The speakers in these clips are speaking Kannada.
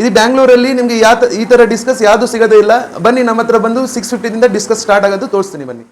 ಇದು ಬ್ಯಾಂಗ್ಳೂರಲ್ಲಿ ನಿಮಗೆ ಯಾವ ಈ ಥರ ಡಿಸ್ಕಸ್ ಯಾವುದು ಸಿಗೋದೇ ಇಲ್ಲ. ಬನ್ನಿ ನಮ್ಮ ಹತ್ರ ಬಂದು ಸಿಕ್ಸ್ ಫಿಫ್ಟಿದಿಂದ ಡಿಸ್ಕಸ್ ಸ್ಟಾರ್ಟ್ ಆಗೋದು. ತೋರಿಸ್ತೀನಿ ಬನ್ನಿ.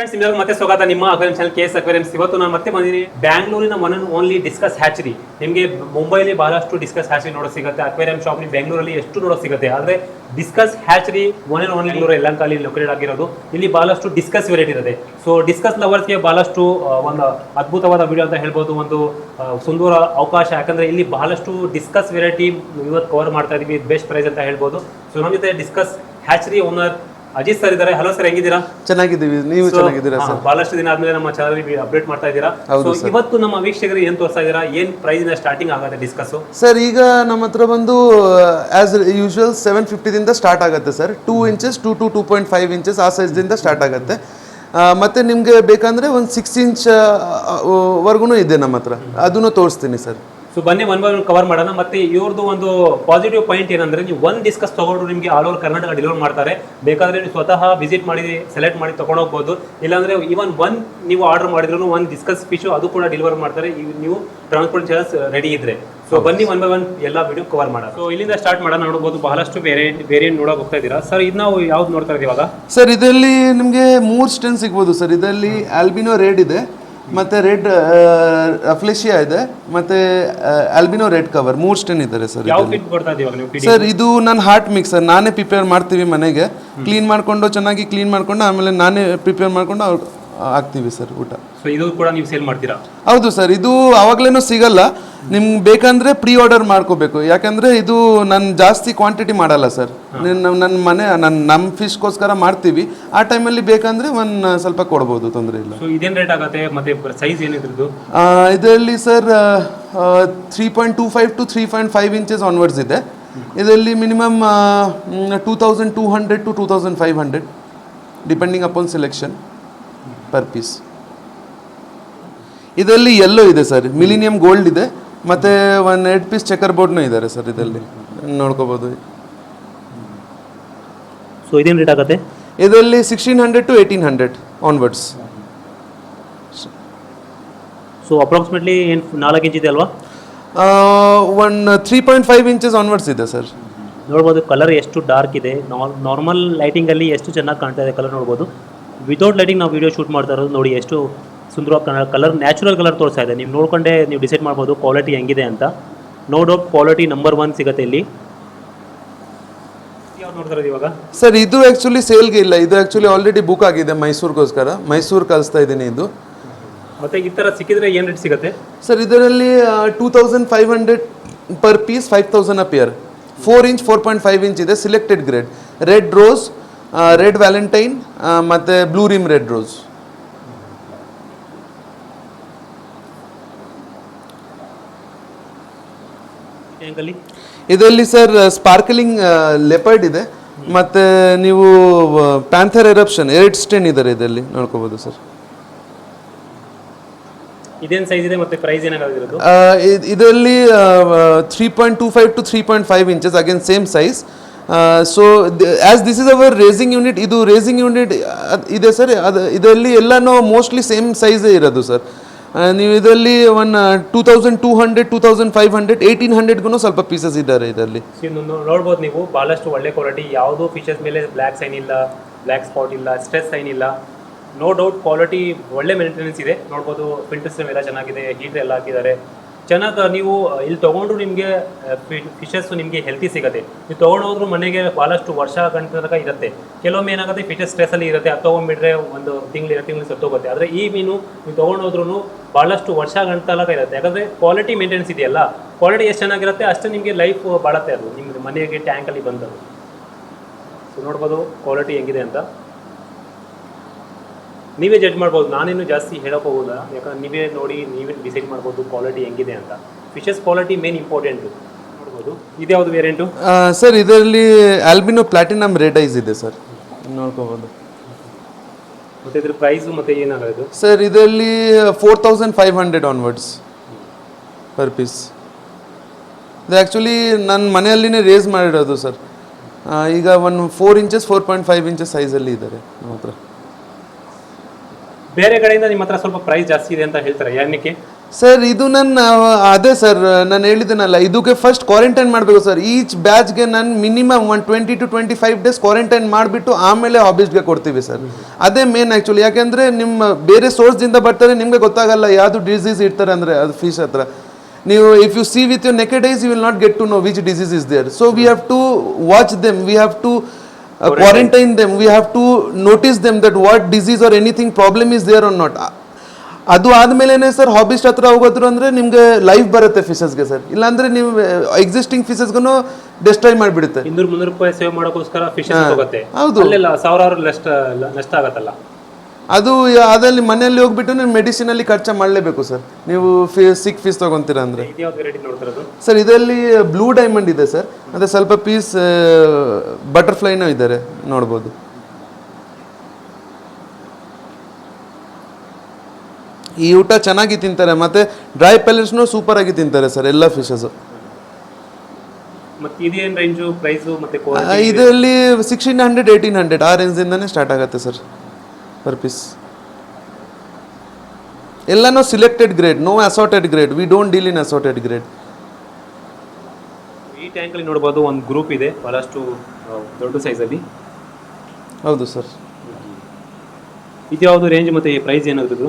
ಫ್ರೆಂಡ್ಸ್ ನಿಮ್ಗೆ ಮತ್ತೆ ಸ್ವಾಗತ. ನಿಮ್ಮ ಅಕ್ವೇರಿಯಂ ಚಾನಲ್ ಕೇಸ್ ಅಕ್ವೇರಿಯಮ್ಸ್ ಇವತ್ತು ನಾನು ಮತ್ತೆ ಬಂದಿದ್ದೀನಿ. ಬ್ಯಾಂಗ್ಳೂರಿನ one and only discus hatchery ನಿಮಗೆ ಮುಂಬೈಲಿ ಬಹಳಷ್ಟು ಡಿಸ್ಕಸ್ ಹ್ಯಾಚರಿ ನೋಡೋ ಸಿಗುತ್ತೆ. ಅಕ್ವೇರಿಯಂ ಶಾಪ್ ನೀವು ಬೆಂಗಳೂರಲ್ಲಿ ಎಷ್ಟು ನೋಡೋ ಸಿಗುತ್ತೆ. ಆದರೆ discus hatchery one and only Bengaluru ಯಲಹಂಕಲ್ಲಿ located ಆಗಿರೋದು. ಇಲ್ಲಿ ಬಹಳಷ್ಟು ಡಿಸ್ಕಸ್ ವೆರೈಟಿ ಇರುತ್ತೆ. ಸೊ ಡಿಸ್ಕಸ್ ಲವರ್ಸ್ಗೆ ಬಹಳಷ್ಟು ಒಂದು ಅದ್ಭುತವಾದ ವಿಡಿಯೋ ಅಂತ ಹೇಳ್ಬೋದು. ಒಂದು ಸುಂದರ ಅವಕಾಶ. ಯಾಕಂದರೆ ಇಲ್ಲಿ ಬಹಳಷ್ಟು ಡಿಸ್ಕಸ್ ವೆರೈಟಿ ಇವತ್ತು ಕವರ್ ಮಾಡ್ತಾ ಇದ್ದೀವಿ ಬೆಸ್ಟ್ ಪ್ರೈಸ್ ಅಂತ ಹೇಳ್ಬೋದು. ಸೊ ನಮ್ಮ ಜೊತೆ discus hatchery owner Ajith sir ಇದ್ದಾರೆ ಹಲೋ ಸರ್ ಹೆಂಗಿದ್ದೀರಾ? ಚೆನ್ನಾಗಿದ್ದೀವಿ. ನೀವು ಚೆನ್ನಾಗಿದ್ದೀರಾ ಸರ್ ಬಹಳಷ್ಟು ದಿನ ಆದ್ಮೇಲೆ ನಮ್ಮ ಚಾನಲ್ ಅಪ್ಡೇಟ್ ಮಾಡ್ತಾ ಇದ್ದೀರಾ. ಇವತ್ತು ನಮ್ಮ ವೀಕ್ಷಕರಿಗೆ ಏನ್ ತೋರಿಸ್ತಾ ಇದ್ದೀರಾ? ಏನ್ ಪ್ರೈಸ್ ಸ್ಟಾರ್ಟಿಂಗ್ ಆಗುತ್ತೆ ಡಿಸ್ಕಸ್ ಸರ್ ಈಗ ನಮ್ಮ ಹತ್ರ ಬಂದು ಆಸ್ ಯೂಶುವಲ್ ಸೆವೆನ್ ಫಿಫ್ಟಿದಿಂದ ಸ್ಟಾರ್ಟ್ ಆಗುತ್ತೆ sir two inches two to two point five inches ಆ ಸೈಜ್ದಿಂದ ಸ್ಟಾರ್ಟ್ ಆಗುತ್ತೆ. ಮತ್ತೆ ನಿಮಗೆ ಬೇಕಂದ್ರೆ ಒಂದು ಸಿಕ್ಸ್ ಇಂಚ್ ವರ್ಗು ಇದೆ ನಮ್ಮ ಹತ್ರ. ಅದನ್ನು ತೋರಿಸ್ತೀನಿ ಸರ್ ಸೊ ಬನ್ನಿ ಒನ್ ಬೈ ಒನ್ ಕವರ್ ಮಾಡೋಣ. ಮತ್ತೆ ಇವ್ರದ್ದು ಒಂದು ಪಾಸಿಟಿವ್ ಪಾಯಿಂಟ್ ಏನಂದ್ರೆ ನೀವು ಒಂದು ಡಿಸ್ಕಸ್ ತಗೊಂಡು ನಿಮಗೆ ಆಲ್ ಓವರ್ ಕರ್ನಾಟಕ ಡಿಲಿವರ್ ಮಾಡ್ತಾರೆ. ಬೇಕಾದ್ರೆ ನೀವು ಸ್ವತಃ ವಿಸಿಟ್ ಮಾಡಿ ಸೆಲೆಕ್ಟ್ ಮಾಡಿ ತಗೊಂಡು ಹೋಗ್ಬೋದು. ಇಲ್ಲಾಂದ್ರೆ ಈವನ್ ಒನ್ ನೀವು ಆರ್ಡರ್ ಮಾಡಿದ್ರು ಒಂದು ಡಿಸ್ಕಸ್ ಫಿಶು ಅದು ಕೂಡ ಡಿಲಿವರ್ ಮಾಡ್ತಾರೆ. ನೀವು ಟ್ರಾನ್ಸ್ಪೋರ್ಟ್ ಚಾರ್ಜಸ್ ರೆಡಿ ಇದ್ರೆ. ಸೊ ಬನ್ನಿ ಒನ್ ಬೈ ಒನ್ ಎಲ್ಲ ವಿಡಿಯೋ ಕವರ್ ಮಾಡೋಣ. ಸೊ ಇಲ್ಲಿಂದ ಸ್ಟಾರ್ಟ್ ಮಾಡೋಣ ನೋಡ್ಬೋದು. ಬಹಳಷ್ಟು ವೇರಿಯಂಟ್ ವೇರಿಯಂಟ್ ನೋಡೋಕೆ ಹೋಗ್ತಾ ಇದ್ದೀರಾ? ಸರ್ ಇದು ನಾವು ಯಾವ್ದು ನೋಡ್ತಾ ಇದ್ದೀವಾಗ ಇವಾಗ? ಸರ್ ಇದರಲ್ಲಿ ನಿಮಗೆ ಮೂರು ಸ್ಟೆನ್ ಸಿಗ್ಬೋದು ಸರ್. ಇದರಲ್ಲಿ ಆಲ್ಬಿನೋ ರೇಡ್ ಇದೆ. ಮತ್ತೆ ರೆಡ್ ಅಫ್ಲೇಷಿಯಾ ಇದೆ ಮತ್ತೆ ಆಲ್ಬಿನೋ ರೆಡ್ ಕವರ್ ಮೂರು ಸ್ಟೆನ್ ಇದ್ದಾರೆ ಸರ್ ಸರ್ ಇದು ನನ್ನ ಹಾರ್ಟ್ ಮಿಕ್ಸರ್ ನಾನೇ ಪ್ರಿಪೇರ್ ಮಾಡ್ತೀವಿ ಮನೆಗೆ. ಕ್ಲೀನ್ ಮಾಡ್ಕೊಂಡು ಚೆನ್ನಾಗಿ ಕ್ಲೀನ್ ಮಾಡ್ಕೊಂಡು ಆಮೇಲೆ ನಾನೇ ಪ್ರಿಪೇರ್ ಮಾಡ್ಕೊಂಡು ಅವ್ರು ಹಾಕ್ತೀವಿ ಸರ್ ಊಟ. ಸೊ ಇದು ಕೂಡ ನೀವು ಸೇಲ್ ಮಾಡ್ತೀರಾ? ಹೌದು ಸರ್ ಇದು ಆವಾಗಲೇನೂ ಸಿಗಲ್ಲ. ನಿಮ್ಗೆ ಬೇಕಂದ್ರೆ ಪ್ರೀ ಆರ್ಡರ್ ಮಾಡ್ಕೋಬೇಕು. ಯಾಕಂದ್ರೆ ಇದು ನಾನು ಜಾಸ್ತಿ ಕ್ವಾಂಟಿಟಿ ಮಾಡಲ್ಲ ಸರ್. ನನ್ನ ಮನೆ ನನ್ನ ನಮ್ಮ ಫಿಶ್ಗೋಸ್ಕರ ಮಾಡ್ತೀವಿ. ಆ ಟೈಮಲ್ಲಿ ಬೇಕಂದ್ರೆ ಒಂದು ಸ್ವಲ್ಪ ಕೊಡ್ಬೋದು ತೊಂದರೆ ಇಲ್ಲ. ಸೊ ಇದೇನ್ ರೇಟ್ ಆಗುತ್ತೆ? ಮತ್ತೆ ಸೈಜ್ ಏನಿದ್ರದ್ದು ಆ, ಇದರಲ್ಲಿ sir three point two five to three point five inches onwards ಇದೆ. ಇದರಲ್ಲಿ minimum two thousand two hundred to two thousand five hundred depending upon selection per piece ಇದರಲ್ಲಿ ಎಲ್ಲೋ ಇದೆ ಸರ್ ಮಿಲಿನಿಯಂ ಗೋಲ್ಡ್ ಇದೆ. ಮತ್ತೆ ಒನ್ ಎರಡು ಪೀಸ್ ಚೆಕರ್ ಬೋರ್ಡ್ನೂ ಇದ್ದಾರೆ ಸರ್ ಇದರಲ್ಲಿ. ನೋಡ್ಕೋಬೋದು. ಸೊ ಇದೇನು ರೇಟ್ ಆಗುತ್ತೆ? ಇದರಲ್ಲಿ sixteen hundred to eighteen hundred onwards so approximately ಏನು ನಾಲ್ಕು ಇಂಚ್ ಇದೆ ಅಲ್ವಾ? One three point five inches onwards ಇದೆ ಸರ್ ನೋಡ್ಬೋದು ಕಲರ್ ಎಷ್ಟು ಡಾರ್ಕ್ ಇದೆ. ನಾರ್ಮಲ್ ಲೈಟಿಂಗಲ್ಲಿ ಎಷ್ಟು ಚೆನ್ನಾಗಿ ಕಾಣ್ತಾ ಇದೆ ಕಲರ್ ನೋಡ್ಬೋದು. ವಿತೌಟ್ ಲೈಟಿಂಗ್ ನಾವು ವೀಡಿಯೋ ಶೂಟ್ ಮಾಡ್ತಾ ಇರೋದು ನೋಡಿ ಎಷ್ಟು ಸುಂದರವಾಗಿ ಕಲರ್ ನ್ಯಾಚುರಲ್ ಕಲರ್ ತೋರಿಸ್ತಾ ಇದೆ. ನೀವು ನೋಡ್ಕೊಂಡೇ ನೀವು ಡಿಸೈಡ್ ಮಾಡ್ಬೋದು ಕ್ವಾಲಿಟಿ ಹೆಂಗಿದೆ ಅಂತ. No doubt quality number one ಸಿಗುತ್ತೆ ಇಲ್ಲಿ. ಇವಾಗ? ಸರ್ ಇದು ಆ್ಯಕ್ಚುಲಿ ಸೇಲ್ಗೆ ಇಲ್ಲ. ಇದು ಆ್ಯಕ್ಚುಲಿ ಆಲ್ರೆಡಿ ಬುಕ್ ಆಗಿದೆ ಮೈಸೂರಿಗೋಸ್ಕರ. ಮೈಸೂರು ಕಳಿಸ್ತಾ ಇದ್ದೀನಿ ಇದು. ಮತ್ತೆ ಈ ಥರ ಸಿಕ್ಕಿದ್ರೆ ಏನು ರೇಟ್ ಸಿಗುತ್ತೆ? ಸರ್ ಇದರಲ್ಲಿ two thousand five hundred per piece five thousand a pair four inch four point five inch ಇದೆ selected grade red rose red valentine ಮತ್ತು ಬ್ಲೂ ರಿಮ್ ರೆಡ್ ರೋಸ್. ಇದರಲ್ಲಿ ಸರ್ ಸ್ಪಾರ್ಕಲಿಂಗ್ ಲೆಪರ್ಡ್ ಇದೆ. ಮತ್ತು ನೀವು ಪ್ಯಾಂಥರ್ ಎರಪ್ಷನ್ ಎರಡು ಸ್ಟೇನ್ ಇದ್ದಾರೆ ಇದರಲ್ಲಿ. ನೋಡ್ಕೋಬೋದು ಸರ್. ಇದೇನು ಸೈಜ್ ಇದೆ ಮತ್ತೆ ಪ್ರೈಸ್ ಏನಾಗಿರೋದು ಇದರಲ್ಲಿ three point two five to three point five inches again same size so as this is our racing unit ಇದು ರೇಸಿಂಗ್ ಯೂನಿಟ್ ಇದೆ ಸರ್ ಅದು, ಇದರಲ್ಲಿ ಎಲ್ಲನೂ ಮೋಸ್ಟ್ಲಿ ಸೇಮ್ ಸೈಜೇ ಇರೋದು ಸರ್ ನೀವು ಇದರಲ್ಲಿ one two thousand two hundred two thousand five hundred eighteen ಹಂಡ್ರೆಡ್ಗೂ ಸ್ವಲ್ಪ ಪೀಸಸ್ ಇದ್ದಾರೆ ಇದರಲ್ಲಿ. ನೋಡ್ಬೋದು ನೀವು ಭಾಳಷ್ಟು ಒಳ್ಳೆ ಕ್ವಾಲಿಟಿ ಯಾವುದು ಫೀಚರ್ಸ್ ಮೇಲೆ ಬ್ಲ್ಯಾಕ್ ಸೈನ್ ಇಲ್ಲ ಬ್ಲ್ಯಾಕ್ ಸ್ಪಾಟ್ ಇಲ್ಲ ಸ್ಟ್ರೆಸ್ ಸೈನ್ ಇಲ್ಲ. ನೋ ಡೌಟ್ ಕ್ವಾಲಿಟಿ ಒಳ್ಳೆ ಮೇಂಟೆನೆನ್ಸ್ ಇದೆ. ನೋಡ್ಬೋದು ಫಿಲ್ಟರ್ ಸಿಸ್ಟಮ್ ಎಲ್ಲ ಚೆನ್ನಾಗಿದೆ ಹೀಟರ್ ಎಲ್ಲ ಹಾಕಿದ್ದಾರೆ. ಚೆನ್ನಾಗಿ ನೀವು, ಇಲ್ಲಿ ತೊಗೊಂಡ್ರು ನಿಮಗೆ ಫಿಶಸ್ ನಿಮಗೆ ಹೆಲ್ತಿ ಸಿಗುತ್ತೆ. ನೀವು ತೊಗೊಂಡು ಹೋದ್ರು ಮನೆಗೆ ಭಾಳಷ್ಟು ವರ್ಷ ಗಂಟೆ ಇರುತ್ತೆ. ಕೆಲವೊಮ್ಮೆ ಏನಾಗುತ್ತೆ ಫಿಶಸ್ ಸ್ಟ್ರೆಸ್ಸಲ್ಲಿ ಇರುತ್ತೆ, ಅದು ತೊಗೊಂಡ್ಬಿಟ್ರೆ ಒಂದು ತಿಂಗಳು, ಎರಡು ತಿಂಗಳು ಸತ್ತೋಗುತ್ತೆ. ಆದರೆ ಈ ಮೀನು ನೀವು ತೊಗೊಂಡು ಹೋದ್ರೂ ಭಾಳಷ್ಟು ವರ್ಷ ಗಂಟೆ ಇರುತ್ತೆ. ಯಾಕಂದರೆ ಕ್ವಾಲಿಟಿ ಮೇಂಟೆನೆನ್ಸ್ ಇದೆಯಲ್ಲ ಕ್ವಾಲಿಟಿ ಎಷ್ಟು ಚೆನ್ನಾಗಿರುತ್ತೆ, ಅಷ್ಟೇ ನಿಮಗೆ ಲೈಫ್ ಬಾಳತ್ತೆ ಅದು. ನಿಮ್ಮ ಮನೆಗೆ ಟ್ಯಾಂಕಲ್ಲಿ ಬಂದದು ಸೊ ನೋಡ್ಬೋದು ಕ್ವಾಲಿಟಿ ಹೆಂಗಿದೆ ಅಂತ. ನೀವೇ ಜಡ್ಜ್ ಮಾಡ್ಬೋದು. ನಾನೇನು ಜಾಸ್ತಿ ಹೇಳೋಕೆ ಹೋಗೋಲ್ಲ ಯಾಕಂದ್ರೆ ನೀವೇ ನೋಡಿ ನೀವೇ ಡಿಸೈಡ್ ಮಾಡ್ಬೋದು ಕ್ವಾಲಿಟಿ ಹೆಂಗಿದೆ ಅಂತ. ಫಿಶಸ್ ಕ್ವಾಲಿಟಿ ಮೇನ್ ಇಂಪಾರ್ಟೆಂಟು ನೋಡ್ಬೋದು. ಇದ್ಯಾವುದು ವೇರಿಯಂಟು ಸರ್ ಇದರಲ್ಲಿ ಆಲ್ಬಿನೋ ಪ್ಲಾಟಿನಮ್ ರೆಡ್ ಐಸ್ ಇದೆ ಸರ್. ನೋಡ್ಕೋಬೋದು. ಮತ್ತೆ ಇದ್ರ ಪ್ರೈಸು ಮತ್ತೆ ಏನಾಗೋದು ಸರ್ ಇದರಲ್ಲಿ four thousand five hundred onwards per piece ಇದು ಆ್ಯಕ್ಚುಲಿ ನನ್ನ ಮನೆಯಲ್ಲಿನೇ ರೇಸ್ ಮಾಡಿರೋದು ಸರ್. ಈಗ one four inches four point five inches ಸೈಜಲ್ಲಿ ಇದ್ದಾರೆ ನಮ್ಮ ಹತ್ರ ಬೇರೆ ಕಡೆಯಿಂದ ನಿಮ್ಮ ಹತ್ರ ಸ್ವಲ್ಪ ಪ್ರೈಸ್ ಜಾಸ್ತಿ ಇದೆ ಅಂತ ಹೇಳ್ತಾರೆ. ಏನಕ್ಕೆ ಸರ್ ಇದು ನನ್ನ, ಅದೇ ಸರ್ ನಾನು ಹೇಳಿದ್ದೇನಲ್ಲ, ಇದಕ್ಕೆ ಫಸ್ಟ್ ಕ್ವಾರಂಟೈನ್ ಮಾಡಬೇಕು ಸರ್ ಈಚ್ ಬ್ಯಾಚ್ಗೆ ನಾನು minimum one twenty to twenty five days quarantine ಮಾಡಿಬಿಟ್ಟು ಆಮೇಲೆ ಹಾಬೀಸ್ಗೆ ಕೊಡ್ತೀವಿ ಸರ್ ಅದೇ ಮೇನ್ ಆ್ಯಕ್ಚುಲಿ ಯಾಕೆಂದರೆ ನಿಮ್ಮ ಬೇರೆ ಸೋರ್ಸ್ದಿಂದ ಬರ್ತಾರೆ, ನಿಮಗೆ ಗೊತ್ತಾಗಲ್ಲ ಯಾವುದು ಡಿಸೀಸ್ ಇರ್ತಾರೆ ಅಂದರೆ ಅದು ಫೀಸ್ ಹತ್ರ. ನೀವು if you see with you naked eyes you will not get to know which disease is there so we have to watch them we have to quarantine them we have to notice them that what disease are anything problem is there are not ಅದು ಆದ್ಮೇಲೆ ಸರ್ ಹಾಬಿಸ್ಟ್ ಹತ್ರ ಹೋಗೋದ್ರು ಅಂದ್ರೆ ನಿಮ್ಗೆ ಲೈಫ್ ಬರುತ್ತೆ ಫಿಶಸ್ಗೆ ಸರ್ ಇಲ್ಲಾಂದ್ರೆ ನೀವು ಎಕ್ಸಿಸ್ಟಿಂಗ್ ಫಿಶಸ್ಗೂ ಡಿಸ್ಟ್ರಾಯ್ ಮಾಡಿಬಿಡುತ್ತೆ. ಇನ್ನೂರು ಮುನ್ನೂರು ರೂಪಾಯಿ ಸೇವ್ ಮಾಡೋಕ್ಕೋಸ್ಕರ ಫಿಶಸ್ ಹೋಗುತ್ತೆ. ಹೌದು. ಅಲ್ಲೆಲ್ಲ ಸಾವಿರಾರು ನಷ್ಟ ನಷ್ಟ ಆಗತ್ತಲ್ಲ. ಅದು ಅದಲ್ಲಿ ಮನೆಯಲ್ಲಿ ಹೋಗ್ಬಿಟ್ಟು ನೀವು ಮೆಡಿಸಿನಲ್ಲಿ ಖರ್ಚು ಮಾಡಲೇಬೇಕು ಸರ್. ನೀವು ಫೀ ಸಿಕ್ ಫೀಸ್ ತೊಗೊತೀರಾ ಅಂದರೆ. ಸರ್ ಇದರಲ್ಲಿ ಬ್ಲೂ ಡೈಮಂಡ್ ಇದೆ ಸರ್. ಮತ್ತೆ ಸ್ವಲ್ಪ ಪೀಸ್ ಬಟರ್ಫ್ಲೈನೂ ಇದ್ದಾರೆ. ನೋಡ್ಬೋದು. ಈ ಊಟ ಚೆನ್ನಾಗಿ ತಿಂತಾರೆ. ಮತ್ತೆ ಡ್ರೈ ಪ್ಯಾಲರ್ಸ್ನೂ ಸೂಪರ್ ಆಗಿ ತಿಂತಾರೆ ಸರ್ ಎಲ್ಲ ಮತ್ತೆ ಇದರಲ್ಲಿ ಸಿಕ್ಸ್ಟೀನ್ ಹಂಡ್ರೆಡ್ ಏಯ್ಟೀನ್ ಹಂಡ್ರೆಡ್ ಆ ರೇಂಜಿಂದನೇ ಸ್ಟಾರ್ಟ್ ಆಗುತ್ತೆ ಸರ್. ಪರ್ ಪೀಸ್ ಎಲ್ಲನೂ selected grade no assorted grade we don't deal in assorted grade ಈ ಟ್ಯಾಂಕ್ ಅಲ್ಲಿ ನೋಡಬಹುದು ಒಂದು ಗ್ರೂಪ್ ಇದೆ ಬಹಳಷ್ಟು ದೊಡ್ಡ ಸೈಜ್ ಅಲ್ಲಿ. ಹೌದು ಸರ್. ಇದು ಯಾವುದು ರೇಂಜ್ ಮತ್ತೆ ಪ್ರೈಸ್ ಏನಾಗ್ತದೆ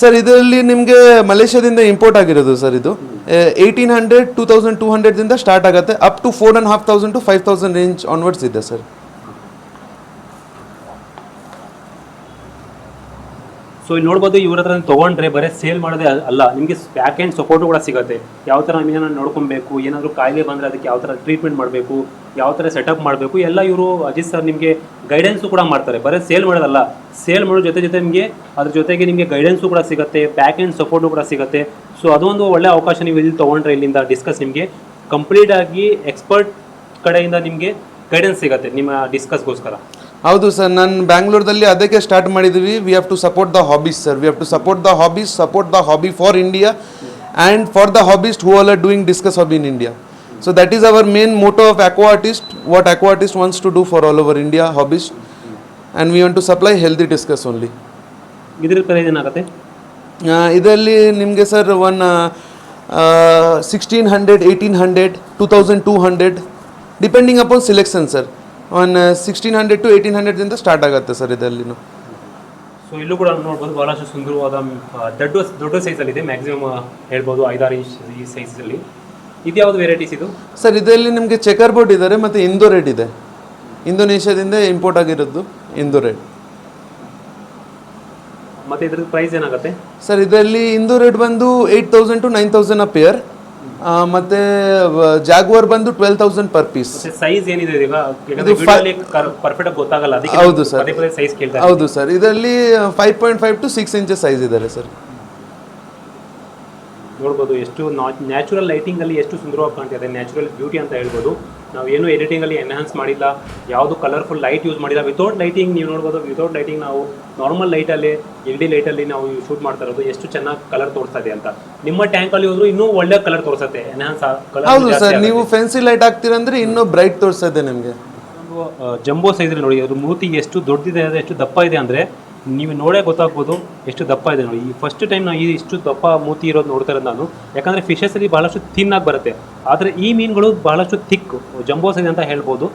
ಸರ್ ಇದರಲ್ಲಿ ನಿಮಗೆ ಮಲೇಷ್ಯಾದಿಂದ ಇಂಪೋರ್ಟ್ ಆಗಿರೋದು ಸರ್ ಇದು. Eighteen hundred two thousand two ಹಂಡ್ರೆಡ್ದಿಂದ start ಆಗುತ್ತೆ. Up to four and half thousand to five thousand range onwards ಇದೆ ಸರ್ ಸೊ ಇಲ್ಲಿ ನೋಡ್ಬೋದು ಇವ್ರ ಹತ್ರ ತೊಗೊಂಡ್ರೆ ಬರೀ ಸೇಲ್ ಮಾಡೋದೇ ಅಲ್ಲ. ನಿಮಗೆ ಬ್ಯಾಕ್ ಆ್ಯಂಡ್ ಸಪೋರ್ಟು ಕೂಡ ಸಿಗುತ್ತೆ. ಯಾವ ಥರ ನಾನು ನೋಡ್ಕೊಬೇಕು, ಏನಾದರೂ ಕಾಯಿಲೆ ಬಂದರೆ ಅದಕ್ಕೆ ಯಾವ ಥರ ಟ್ರೀಟ್ಮೆಂಟ್ ಮಾಡಬೇಕು, ಯಾವ ಥರ ಸೆಟಪ್ ಮಾಡಬೇಕು, ಎಲ್ಲ ಇವರು ಅಜಿತ್ ಸರ್ ನಿಮಗೆ ಗೈಡೆನ್ಸು ಕೂಡ ಮಾಡ್ತಾರೆ. ಬರೀ ಸೇಲ್ ಮಾಡೋದಲ್ಲ. ಸೇಲ್ ಮಾಡೋ ಜೊತೆ ಜೊತೆ ನಿಮಗೆ ಅದ್ರ ಜೊತೆಗೆ ನಿಮಗೆ ಗೈಡೆನ್ಸು ಕೂಡ ಸಿಗುತ್ತೆ ಬ್ಯಾಕ್ ಆ್ಯಂಡ್ ಸಪೋರ್ಟು ಕೂಡ ಸಿಗುತ್ತೆ. ಸೊ ಅದೊಂದು ಒಳ್ಳೆ ಅವಕಾಶ ನೀವು ಇಲ್ಲಿ ತೊಗೊಂಡ್ರೆ ಇಲ್ಲಿಂದ ಡಿಸ್ಕಸ್ ನಿಮಗೆ. ಕಂಪ್ಲೀಟಾಗಿ ಎಕ್ಸ್ಪರ್ಟ್ ಕಡೆಯಿಂದ ನಿಮಗೆ ಗೈಡೆನ್ಸ್ ಸಿಗುತ್ತೆ ನಿಮ್ಮ ಡಿಸ್ಕಸ್ಗೋಸ್ಕರ ಹೌದು ಸರ್ ನಾನು ಬ್ಯಾಂಗ್ಳೂರ್ದಲ್ಲಿ ಅದಕ್ಕೆ ಸ್ಟಾರ್ಟ್ ಮಾಡಿದ್ವಿ. We have to support the hobbies sir we have to support the hobbies support the hobby for India and for the hobbyist who all are doing discus hobby in India so that is our main motto of Aqua Artist what Aqua Artist wants to do for all over India hobbies and we want to supply healthy discus only ಇದ್ರ ಪ್ರೈಸ್ ಏನಾಗುತ್ತೆ ಇದರಲ್ಲಿ ನಿಮಗೆ sir one sixteen hundred eighteen hundred two thousand two hundred depending upon selection sir one sixteen hundred to eighteen ಹಂಡ್ರೆಡ್ದಿಂದ start ಆಗುತ್ತೆ ಸರ್ ಇದರಲ್ಲಿನೂ ಸೊ ಇಲ್ಲೂ ಕೂಡ ನೋಡ್ಬೋದು ಬಹಳಷ್ಟು ಸುಂದರವಾದ ದೊಡ್ಡ ದೊಡ್ಡ ಸೈಜಲ್ಲಿ ಇದೆ ಮ್ಯಾಕ್ಸಿಮಮ್ ಹೇಳ್ಬೋದು ಐದಾರು ಇಂಚ್ ಈ ಸೈಜಲ್ಲಿ ಯಾವ್ದು ವೆರೈಟೀಸ್ ಇದು? ಸರ್ ಇದರಲ್ಲಿ ನಿಮಗೆ ಚೆಕರ್ ಬೋರ್ಡ್ ಇದ್ದಾರೆ ಮತ್ತು ಇಂದೋ ರೆಡ್ ಇದೆ. ಇಂಡೋನೇಷ್ಯಾದಿಂದ ಇಂಪೋರ್ಟ್ ಆಗಿರೋದು ಇಂದೋ ರೆಡ್ ಮತ್ತೆ ಇದ್ರ ಪ್ರೈಸ್ ಏನಾಗುತ್ತೆ? ಸರ್ ಇದರಲ್ಲಿ ಇಂದೋ ರೆಡ್ ಬಂದು eight thousand to nine thousand a pair ಮತ್ತು ಜಾಗ್ವರ್ ಬಂದು twelve thousand per piece size ಏನಿದೆ ಈಗ ಪರ್ಫೆಕ್ಟ್ ಆಗಿ ಗೊತ್ತಾಗಲ್ಲ. ಹೌದು ಸರ್. ಸೈಜ್ ಹೌದು ಸರ್. ಇದರಲ್ಲಿ five point five to six inches size ಇದ್ದಾರೆ ಸರ್. ನೋಡ್ಬೋದು ಎಷ್ಟು ನ್ಯಾಚುರಲ್ ಲೈಟಿಂಗ್ ಅಲ್ಲಿ ಎಷ್ಟು ಸುಂದರವಾಗಿ ಕಾಣ್ತಿದೆ. ನ್ಯಾಚುರಲ್ ಬ್ಯೂಟಿ ಅಂತ ಹೇಳ್ಬೋದು. ನಾವು ಏನು ಎಡಿಟಿಂಗ್ ಅಲ್ಲಿ ಎನ್ಹಾನ್ಸ್ ಮಾಡಿಲ್ಲ ಯಾವುದು ಕಲರ್ಫುಲ್ ಲೈಟ್ ಯೂಸ್ ಮಾಡಿಲ್ಲ. ವಿತೌಟ್ ಲೈಟಿಂಗ್ ನೀವು ನೋಡ್ಬೋದು ವಿತೌಟ್ ಲೈಟಿಂಗ್ ನಾವು ನಾರ್ಮಲ್ ಲೈಟಲ್ಲಿ ಎಲ್ ಡಿ ಲೈಟಲ್ಲಿ ನಾವು ಶೂಟ್ ಮಾಡ್ತಾ ಇರೋದು ಎಷ್ಟು ಚೆನ್ನಾಗಿ ಕಲರ್ ತೋರಿಸ್ತಾ ಇದೆ ಅಂತ. ನಿಮ್ಮ ಟ್ಯಾಂಕ್ ಅಲ್ಲಿ ಹೋದ್ರು ಇನ್ನೂ ಒಳ್ಳೆ ಕಲರ್ ತೋರಿಸುತ್ತೆ ಎನ್ಹಾನ್ಸ್ ಹೌದು ಸರ್ ನೀವು ಫೆನ್ಸಿ ಲೈಟ್ ಹಾಕ್ತೀರಂದ್ರೆ ಇನ್ನೂ ಬ್ರೈಟ್ ತೋರಿಸ್ತದೆ ನಿಮಗೆ. ಜಂಬೋ ಸೈಜ್ ನೋಡಿ ಅದು ಮೂತಿ ಎಷ್ಟು ದೊಡ್ಡದಿದೆ ಎಷ್ಟು ದಪ್ಪ ಇದೆ ಅಂದ್ರೆ ನೀವು ನೋಡೇ ಗೊತ್ತಾಗ್ಬೋದು ಎಷ್ಟು ದಪ್ಪ ಇದೆ ನೋಡಿ. ಈ ಫಸ್ಟ್ ಟೈಮ್ ನಾವು ಈ ಇಷ್ಟು ದಪ್ಪ ಮೂತಿ ಇರೋದು ನೋಡ್ತಾ ಇರೋದು ನಾನು. ಯಾಕಂದರೆ ಫಿಶಸ್ ಅಲ್ಲಿ ಬಹಳಷ್ಟು ಥಿನ್ ಆಗಿ ಬರುತ್ತೆ. ಆದರೆ ಈ ಮೀನುಗಳು ಬಹಳಷ್ಟು ಥಿಕ್ ಜಂಬೋಸ್ ಸೈಜ್ ಅಂತ ಹೇಳ್ಬೋದು.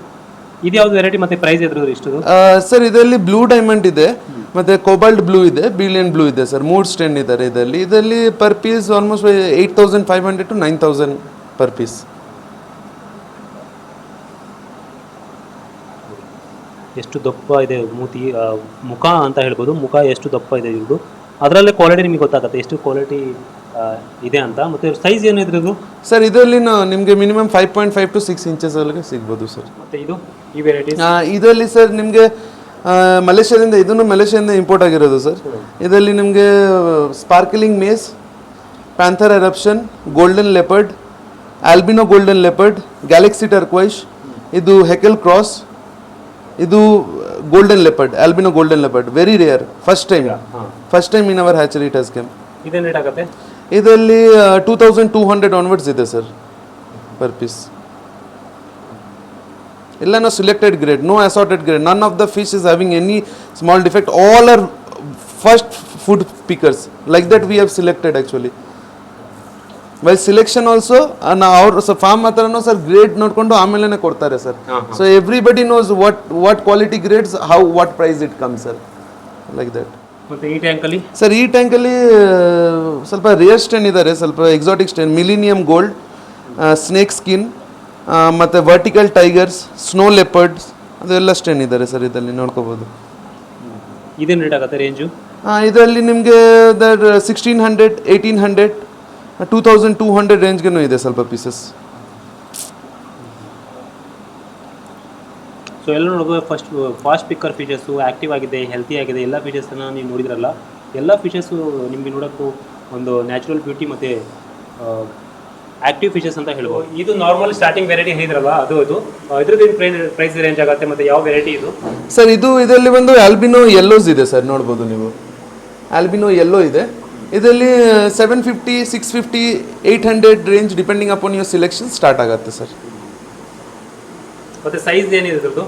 ಇದು ಯಾವ್ದು ವೆರೈಟಿ ಮತ್ತೆ ಪ್ರೈಸ್ ಇದ್ರದ್ದು ಇಷ್ಟು ಸರ್, ಇದರಲ್ಲಿ ಬ್ಲೂ ಡೈಮಂಡ್ ಇದೆ, ಮತ್ತೆ ಕೋಬಾಲ್ಟ್ ಬ್ಲೂ ಇದೆ ಬಿಲಿಯನ್ ಬ್ಲೂ ಇದೆ ಸರ್. ಮೂರು ಸ್ಟ್ಯಾಂಡ್ ಇದ್ದಾರೆ ಇದರಲ್ಲಿ. ಇದರಲ್ಲಿ per piece almost eight thousand five hundred to nine thousand per piece ಎಷ್ಟು ದಪ್ಪ ಇದೆ ಮೂತಿ ಮುಖ ಅಂತ ಹೇಳ್ಬೋದು. ಮುಖ ಎಷ್ಟು ದಪ್ಪ ಇದೆ ಇವ್ರದ್ದು. ಅದರಲ್ಲೇ ಕ್ವಾಲಿಟಿ ನಿಮಗೆ ಗೊತ್ತಾಗುತ್ತೆ. ಎಷ್ಟು ಕ್ವಾಲಿಟಿ ಇದೆ ಅಂತ. ಮತ್ತೆ ಸೈಜ್ ಏನು ಇದ್ರದ್ದು ಸರ್ ಇದರಲ್ಲಿ ನಿಮಗೆ minimum five point five to six inches ಒಳಗೆ ಸಿಗ್ಬೋದು ಸರ್. ಮತ್ತೆ ಇದು? ಈ ವೆರೈಟಿ ಇದರಲ್ಲಿ ಸರ್ ನಿಮಗೆ ಮಲೇಷ್ಯಾದಿಂದ ಇದನ್ನು ಮಲೇಷ್ಯಾದಿಂದ ಇಂಪೋರ್ಟ್ ಆಗಿರೋದು ಸರ್. ಇದರಲ್ಲಿ ನಿಮಗೆ sparkling maze panther eruption golden leopard albino golden leopard galaxy turquoise ಇದು ಹೆಕೆಲ್ ಕ್ರಾಸ್ ಇದು golden leopard albino golden leopard very rare first time first time in our hatchery it has come ಇದೇನು ರೇಟ್ ಆಗುತ್ತೆ? ಇದರಲ್ಲಿ two thousand two hundred onwards ಇದೆ ಸರ್ ಪರ್ ಪೀಸ್ ಎಲ್ಲ ನಾವು selected grade no assorted grade none of the fish is having any small defect all are first food pickers like that we have selected actually by selection also ನಾವು ಅವ್ರ ಸೊ ಫಾರ್ಮ್ ಹತ್ರನೂ ಸರ್ ಗ್ರೇಡ್ ನೋಡಿಕೊಂಡು ಆಮೇಲೆ ಕೊಡ್ತಾರೆ sir so everybody knows what what quality grades how what price it come sir like that ಈ ಟ್ಯಾಂಕಲ್ಲಿ ಸರ್ ಈ ಟ್ಯಾಂಕಲ್ಲಿ ಸ್ವಲ್ಪ ರೇರ್ ಸ್ಟೆನ್ ಇದ್ದಾರೆ ಸ್ವಲ್ಪ exotic strain millennium gold snake skin ಮತ್ತು ವರ್ಟಿಕಲ್ ಟೈಗರ್ಸ್ ಸ್ನೋ ಲೆಪರ್ಡ್ಸ್ ಅದೆಲ್ಲ ಸ್ಟೆನ್ ಇದ್ದಾರೆ ಸರ್ ಇದರಲ್ಲಿ ನೋಡ್ಕೋಬೋದು. ಇದೇನು ರೇಟ್ ಆಗುತ್ತೆ ರೇಂಜು ಇದರಲ್ಲಿ ನಿಮಗೆ that sixteen hundred eighteen hundred two thousand two hundred ರೇಂಜ್ಗೂ ಇದೆ ಸ್ವಲ್ಪ ಪೀಸಸ್ ಸೊ ಎಲ್ಲ ನೋಡ್ಬೋದು first fast picker features active ಆಗಿದೆ ಹೆಲ್ತಿ ಆಗಿದೆ ಎಲ್ಲ ಫೀಚರ್ಸನ್ನು ನೀವು ನೋಡಿದ್ರಲ್ಲ ಎಲ್ಲ ಫೀಚರ್ಸು ನಿಮಗೆ ನೋಡೋಕ್ಕೂ ಒಂದು ನ್ಯಾಚುರಲ್ ಬ್ಯೂಟಿ ಮತ್ತು ಆಕ್ಟಿವ್ ಫೀಚರ್ಸ್ ಅಂತ ಹೇಳ್ಬೋದು. ಇದು ನಾರ್ಮಲ್ ಸ್ಟಾರ್ಟಿಂಗ್ ವೆರೈಟಿ ಹೇಳಿದ್ರಲ್ಲ ಅದು ಇದು ಇದ್ರದ್ದು ಪ್ರೈಸ್ ಪ್ರೈಸ್ ರೇಂಜ್ ಆಗುತ್ತೆ ಮತ್ತು ಯಾವ ವೆರೈಟಿ ಇದು? ಸರ್ ಇದು ಇದರಲ್ಲಿ ಒಂದು ಆಲ್ಬಿನೋ ಎಲ್ಲೋಸ್ ಇದೆ ಸರ್ ನೋಡ್ಬೋದು ನೀವು. ಆಲ್ಬಿನೋ ಎಲ್ಲೋ ಇದೆ. ಇದರಲ್ಲಿ seven fifty six fifty eight hundred range depending upon your selection start ಆಗುತ್ತೆ ಸರ್ ಮತ್ತೆ ಸೈಜ್ ಏನಿದೆ ಇದ್ರದ್ದು?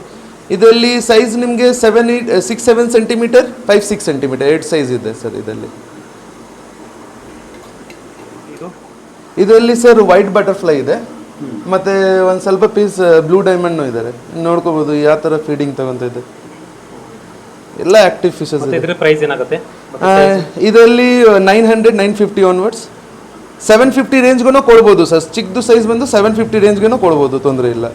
ಇದರಲ್ಲಿ ಸೈಜ್ ನಿಮಗೆ seven eight six seven centimetre five six centimetre eight size ಇದೆ ಸರ್ ಇದರಲ್ಲಿ. ಇದು? ಇದರಲ್ಲಿ ಸರ್ ವೈಟ್ ಬಟರ್ಫ್ಲೈ ಇದೆ. ಮತ್ತೆ ಒಂದು ಸ್ವಲ್ಪ ಪೀಸ್ ಬ್ಲೂ ಡೈಮಂಡ್ನು ಇದ್ದಾರೆ ನೋಡ್ಕೋಬೋದು ಯಾವ ಥರ ಫೀಡಿಂಗ್ ತಗೊಂತ ಇದೆ. ಎಲ್ಲ ಆಕ್ಟಿವ್ ಫಿಶಸ್ ಪ್ರೈಸ್ ಏನಾಗುತ್ತೆ? ಇದರಲ್ಲಿ nine hundred nine fifty onwards seven fifty ರೇಂಜ್ಗೂ ಕೊಡ್ಬೋದು ಸರ್. ಚಿಕ್ಕದು ಸೈಜ್ ಬಂದು ಸೆವೆನ್ ಫಿಫ್ಟಿ ರೇಂಜ್ಗೂ ಕೊಡ್ಬೋದು ತೊಂದರೆ ಇಲ್ಲ.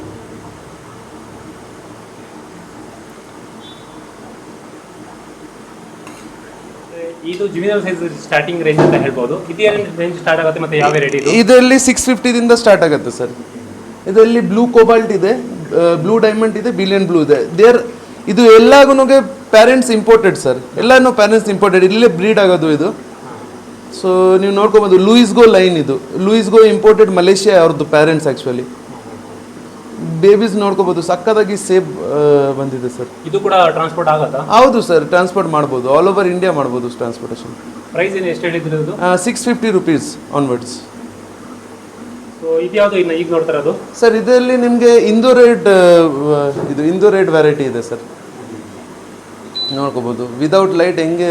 ಇದು ಜಿಮಿನಲ್ ಸೈಜ್ ಸ್ಟಾರ್ಟಿಂಗ್ ರೇಂಜ್ ಅಂತ ಹೇಳ್ಬೋದು. ಇದು ಏನು ರೇಂಜ್ ಸ್ಟಾರ್ಟ್ ಆಗುತ್ತೆ ಮತ್ತು ಯಾವ ವೆರೈಟಿ ಇದು? ಇದರಲ್ಲಿ ಸಿಕ್ಸ್ ಫಿಫ್ಟಿದಿಂದ ಸ್ಟಾರ್ಟ್ ಆಗುತ್ತೆ ಸರ್. ಇದರಲ್ಲಿ ಬ್ಲೂ ಕೋಬಾಲ್ಟ್ ಇದೆ ಬ್ಲೂ ಡೈಮಂಡ್ ಇದೆ ಬಿಲಿಯನ್ ಬ್ಲೂ ಇದೆ. ದೇರ್ ಇದು ಎಲ್ಲಾಗೂ ಪ್ಯಾರೆಂಟ್ಸ್ ಇಂಪೋರ್ಟೆಡ್ ಸರ್ ಎಲ್ಲಾನು ಪ್ಯಾರೆಂಟ್ಸ್ ಇಂಪೋರ್ಟೆಡ್ ಇಲ್ಲೇ ಬ್ರೀಡ್ ಆಗೋದು ಇದು. ಸೊ ನೀವು ನೋಡ್ಕೊಬೋದು ಲೂಯಿಸ್ಗೋ ಲೈನ್ ಇದು. ಲೂಯಿಸ್ಗೋ ಇಂಪೋರ್ಟೆಡ್ ಮಲೇಷಿಯಾ ಅವ್ರದ್ದು ಪ್ಯಾರೆಂಟ್ಸ್ ಆ್ಯಕ್ಚುಲಿ ಬೇಬೀಸ್ ನೋಡ್ಕೋಬೋದು ಸಕ್ಕದಾಗಿ ಸೇಫ್ ಬಂದಿದೆ ಸರ್ ಇದು ಕೂಡ ಟ್ರಾನ್ಸ್ಪೋರ್ಟ್ ಆಗುತ್ತಾ? ಹೌದು ಸರ್ ಟ್ರಾನ್ಸ್ಪೋರ್ಟ್ ಮಾಡ್ಬೋದು. ಆಲ್ ಓವರ್ ಇಂಡಿಯಾ ಮಾಡ್ಬೋದು ಟ್ರಾನ್ಸ್ಪೋರ್ಟೇಷನ್ ಪ್ರೈಸ್ ಏನು ಎಷ್ಟು ಹೇಳಿದ್ರು six fifty rupees onwards so ಇದು ಇನ್ನು ಈಗ ನೋಡ್ತಾ ಇರೋದು? ಸರ್ ಇದರಲ್ಲಿ ನಿಮಗೆ ಇಂದೋ ರೇಟ್ ಇದು ಇಂದೋ ರೇಟ್ ವೆರೈಟಿ ಇದೆ ಸರ್ ನೋಡ್ಕೋಬೋದು. ವಿದೌಟ್ ಲೈಟ್ ಹೆಂಗೆ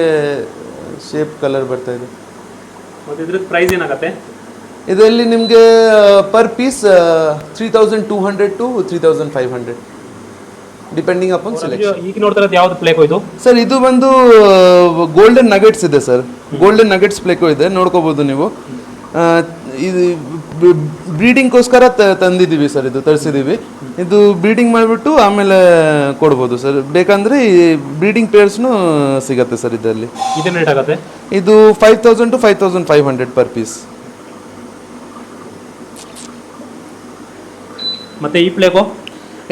ಶೇಪ್ ಕಲರ್ ಬರ್ತಾ ಇದೆ? ಮತ್ತೆ ಇದ್ರದ್ದು ಪ್ರೈಸ್ ಏನಾಗುತ್ತೆ? ಇದರಲ್ಲಿ ನಿಮಗೆ per piece three thousand two hundred to three thousand five hundred depending upon selection ಈಗ ನೋಡ್ತಾ ಇರೋದು ಯಾವ್ದು ಪ್ಲೇಕೋ ಇದು? ಸರ್ ಇದು ಬಂದು ಗೋಲ್ಡನ್ ನಗೆಟ್ಸ್ ಇದೆ ಸರ್ ಗೋಲ್ಡನ್ ನಗೆಟ್ಸ್ ಪ್ಲೇಕೋ ಇದೆ. ನೋಡ್ಕೋಬೋದು ನೀವು. ಆ, ಇದು ಬ್ರೀಡಿಂಗ್ಗೋಸ್ಕರ ತಂದಿದ್ದೀವಿ ಸರ್ ಇದು ತರಿಸಿದ್ದೀವಿ. ಇದು ಬ್ರೀಡಿಂಗ್ ಮಾಡಿಬಿಟ್ಟು ಆಮೇಲೆ ಕೊಡ್ಬೋದು ಸರ್. ಬೇಕಂದ್ರೆ ಈ ಬ್ರೀಡಿಂಗ್ ಪೇರ್ಸ್ನು ಸಿಗತ್ತೆ ಸರ್ ಇದರಲ್ಲಿ. ಇದೇನು ರೇಟ್ ಆಗುತ್ತೆ? ಇದು five thousand to five thousand five hundred per piece ಮತ್ತೆ ಈ ಪ್ಲೇಗೋ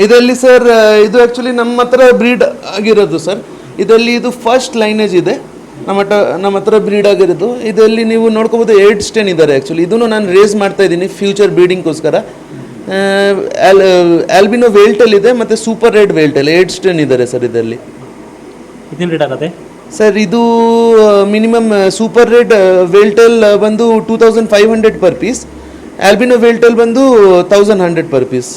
ಇದರಲ್ಲಿ ಸರ್ ಇದು ಆ್ಯಕ್ಚುಲಿ ನಮ್ಮ ಹತ್ರ ಬ್ರೀಡ್ ಆಗಿರೋದು ಸರ್. ಇದರಲ್ಲಿ ಇದು ಫಸ್ಟ್ ಲೈನೇಜ್ ಇದೆ. ನಮ್ಮ ಹತ್ರ ನಮ್ಮ ಹತ್ರ ಬ್ರೀಡ್ ಆಗಿರೋದು. ಇದರಲ್ಲಿ ನೀವು ನೋಡ್ಕೋಬೋದು ಏಟ್ ಸ್ಟೆನ್ ಇದ್ದಾರೆ ಆ್ಯಕ್ಚುಲಿ ಇದನ್ನು ನಾನು ರೇಸ್ ಮಾಡ್ತಾ ಇದ್ದೀನಿ ಫ್ಯೂಚರ್ ಬ್ರೀಡಿಂಗ್ಗೋಸ್ಕರ ಆಲ್ಬಿನೋ ವೇಲ್ಟಲ್ ಇದೆ ಮತ್ತು super red veiltail eight strain ಇದ್ದಾರೆ ಸರ್ ಇದರಲ್ಲಿ. ಇದೇನು ರೇಟ್ ಆಗುತ್ತೆ? ಸರ್ ಇದು ಮಿನಿಮಮ್ ಸೂಪರ್ ರೆಡ್ ವೇಲ್ಟಲ್ ಬಂದು two thousand five hundred per piece. Albino veiltail ಬಂದು thousand hundred per piece.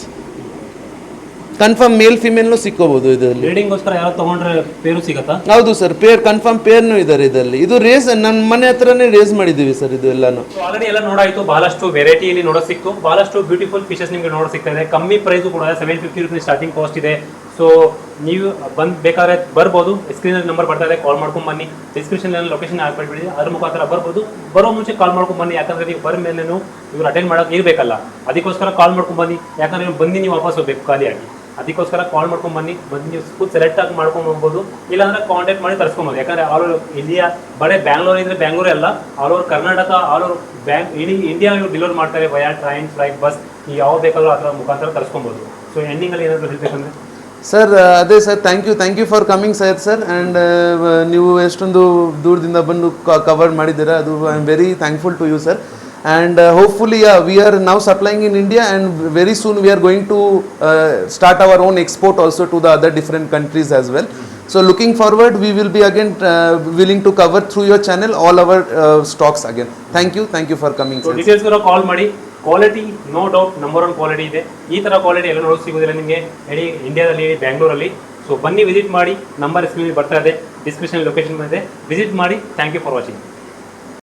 Confirm male ಫಿಮೇಲ್ನು ಸಿಕ್ಕೋಬಹುದು ಇದರಲ್ಲಿ. ಬ್ರೀಡಿಂಗ್ಗೋಸ್ಕರ ಯಾರು ತಗೊಂಡ್ರೆ ಪೇರು ಸಿಗತ್ತಾ? ಹೌದು ಸರ್ ಪೇರ್ ಕನ್ಫರ್ಮ್ ಪೇರ್ನು ಇದಾರೆ ಇದರಲ್ಲಿ. ಇದು ರೇಸ್ ನನ್ನ ಮನೆ ಹತ್ರನೇ ರೇಸ್ ಮಾಡಿದ್ದೀವಿ ಸರ್ ಇದು ಎಲ್ಲಾನು ಆಲ್ರೆಡಿ ಎಲ್ಲ ನೋಡಾಯ್ತು ಬಹಳಷ್ಟು ವೆರೈಟಿಯಲ್ಲಿ ನೋಡೋ ಸಿಕ್ಕು. ಬಹಳಷ್ಟು ಬ್ಯೂಟಿಫುಲ್ ಫಿಶಸ್ ನಿಮಗೆ ನೋಡೋ ಸಿಗ್ತಾ ಇದೆ. ಕಮ್ಮಿ ಪ್ರೈಸ್ ಕೂಡ seven fifty rupees starting cost ಇದೆ. ಸೊ ನೀವು ಬಂದು ಬೇಕಾದ್ರೆ ಬರ್ಬೋದು. ಸ್ಕ್ರೀನಲ್ಲಿ ನಂಬರ್ ಬರ್ತಾ ಇದೆ ಕಾಲ್ ಮಾಡ್ಕೊಂಡು ಬನ್ನಿ. ಡಿಸ್ಕ್ರಿಪ್ಷನ್ ಲೊಕೇಶನ್ ಹಾಕ್ಬಿಟ್ಬಿಡಿ ಅದ್ರ ಮುಖಾಂತರ ಬರ್ಬೋದು. ಬರೋ ಮುಂಚೆ ಕಾಲ್ ಮಾಡ್ಕೊಂಡು ಬನ್ನಿ. ಯಾಕಂದ್ರೆ ನೀವು ಬರ ಮೇಲೆ ಇವ್ರು ಅಟೆಂಡ್ ಮಾಡೋಕೆ ಇರಬೇಕಲ್ಲ. ಅದಕ್ಕೋಸ್ಕರ ಕಾಲ್ ಮಾಡ್ಕೊಂಡು ಬನ್ನಿ. ಯಾಕಂದ್ರೆ ಬಂದು ನೀವು ವಾಪಸ್ ಹೋಗ್ಬೇಕು ಖಾಲಿಯಾಗಿ. ಅದಕ್ಕೋಸ್ಕರ ಕಾಲ್ ಮಾಡ್ಕೊಂಡು ಬನ್ನಿ. ಬಂದು ನೀವು ಫುಲ್ ಸೆಲೆಕ್ಟ್ ಆಗಿ ಮಾಡ್ಕೊಂಡು ಹೋಗ್ಬೋದು. ಇಲ್ಲಾಂದ್ರೆ ಕಾಂಟ್ಯಾಕ್ಟ್ ಮಾಡಿ ತರಿಸ್ಕೊಬೋದು ಯಾಕಂದ್ರೆ ಆಲ್ ಓವರ್ ಇಂಡಿಯಾ ಬರೀ ಬ್ಯಾಂಗ್ಳೂರ್ ಇದ್ರೆ ಬ್ಯಾಂಗ್ಳೂರ್ ಅಲ್ಲ all over Karnataka all over bank ಇಡೀ ಇಂಡಿಯಾ ಡಿಲಿವರ್ ಮಾಡ್ತಾರೆ ವಯಾ ಟ್ರೈನ್ ಫ್ಲೈಟ್ ಬಸ್ ಯಾವ ಬೇಕಾದ್ರೂ ಅದರ ಮುಖಾಂತರ ತರಿಸ್ಕೊಬೋದು. ಸೊ ಎಂಡಿಂಗಲ್ಲಿ ಏನಾದರೂ ಹೇಳ್ಬೇಕಂದ್ರೆ ಸರ್ ಅದೇ sir thank you thank you for coming sir sir and ನೀವು ಎಷ್ಟೊಂದು ದೂರದಿಂದ ಬಂದು ಕವರ್ ಮಾಡಿದ್ದೀರಾ, ಅದು I am very thankful to you sir and hopefully we are now supplying in India and very soon we are going to start our own export also to the other different countries as well so looking forward we will be again willing to cover through your channel all our stocks again thank you thank you for coming so sir ಡೀಟೇಲ್ಸ್ಗೂ call ಮಾಡಿ quality no doubt number one quality ಇದೆ. ಈ ಥರ ಕ್ವಾಲಿಟಿ ಎಲ್ಲ ನೋಡೋದು ಸಿಗೋದಿಲ್ಲ ನಿಮಗೆ. ಇಡೀ ಇಂಡಿಯಾದಲ್ಲಿ ಬ್ಯಾಂಗ್ಳೂರಲ್ಲಿ ಸೊ ಬನ್ನಿ ವಿಸಿಟ್ ಮಾಡಿ. ನಂಬರ್ ಸ್ಕ್ರೀನ್ ಬರ್ತಾ ಇದೆ. ಡಿಸ್ಕ್ರಿಪ್ಷನ್ ಲೊಕೇಶನ್ ಇದೆ ವಿಸಿಟ್ ಮಾಡಿ. Thank you for watching